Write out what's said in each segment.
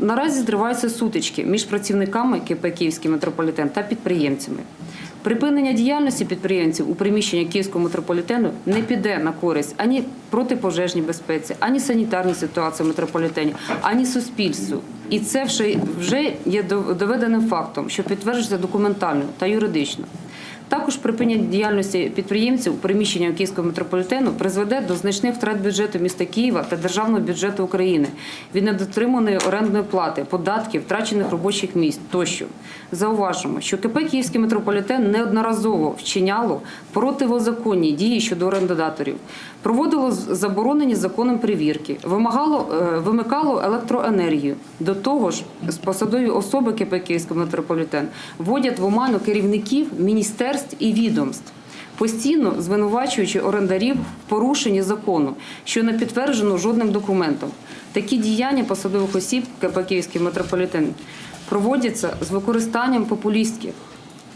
Наразі зриваються сутички між працівниками КП Київський метрополітен та підприємцями. Припинення діяльності підприємців у приміщенні Київського метрополітену не піде на користь ані протипожежній безпеці, ані санітарній ситуації в метрополітені, ані суспільству. І це вже- є доведеним фактом, що підтверджується документально та юридично. Також припинення діяльності підприємців у приміщенні Київського метрополітену призведе до значних втрат бюджету міста Києва та державного бюджету України від недотриманої орендної плати, податків, втрачених робочих місць тощо. Зауважимо, що КП Київський метрополітен неодноразово вчиняло противозаконні дії щодо орендодаторів, проводило заборонені законом перевірки, вимагало е, вимикало електроенергію. До того ж, з посадові особи КП Київський метрополітен вводять в оману керівників міністерств і відомств. Постійно звинувачуючи орендарів в порушенні закону, що не підтверджено жодним документом. Такі діяння посадових осіб КП Київський метрополітен проводяться з використанням популістських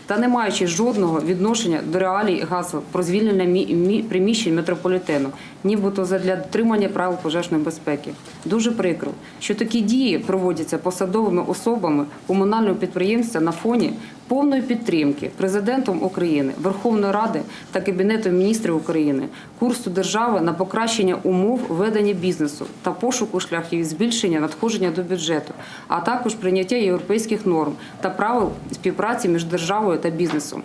та не маючи жодного відношення до реалій гасел про звільнення мі- мі- приміщень метрополітену, нібито задля дотримання правил пожежної безпеки. Дуже прикро, що такі дії проводяться посадовими особами комунального підприємства на фоні повної підтримки президентом України, Верховної Ради та Кабінетом міністрів України, курсу держави на покращення умов ведення бізнесу та пошуку шляхів збільшення надходження до бюджету, а також прийняття європейських норм та правил співпраці між державою та бізнесом.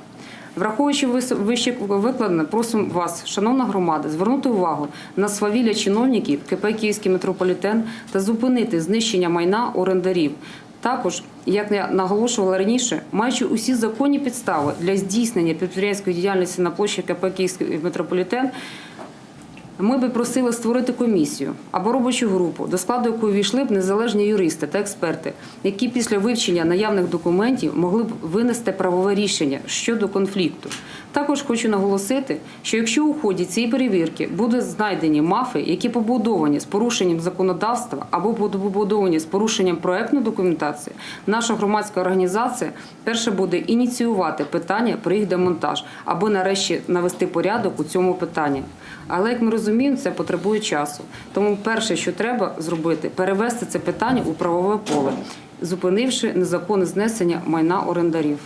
Враховуючи вище викладене, просимо вас, шановна громада, звернути увагу на свавілля чиновників КП Київський метрополітен та зупинити знищення майна орендарів. Також, як я наголошувала раніше, маючи усі законні підстави для здійснення підприємської діяльності на площі КП Київський метрополітен, ми би просили створити комісію або робочу групу, до складу якої війшли б незалежні юристи та експерти, які після вивчення наявних документів могли б винести правове рішення щодо конфлікту. Також хочу наголосити, що якщо у ході цієї перевірки будуть знайдені мафи, які побудовані з порушенням законодавства або побудовані з порушенням проектної документації, наша громадська організація перше буде ініціювати питання про їх демонтаж, аби нарешті навести порядок у цьому питанні. Але як ми розуміємо, це потребує часу. Тому перше, що треба зробити, перевести це питання у правове поле, зупинивши незаконне знесення майна орендарів.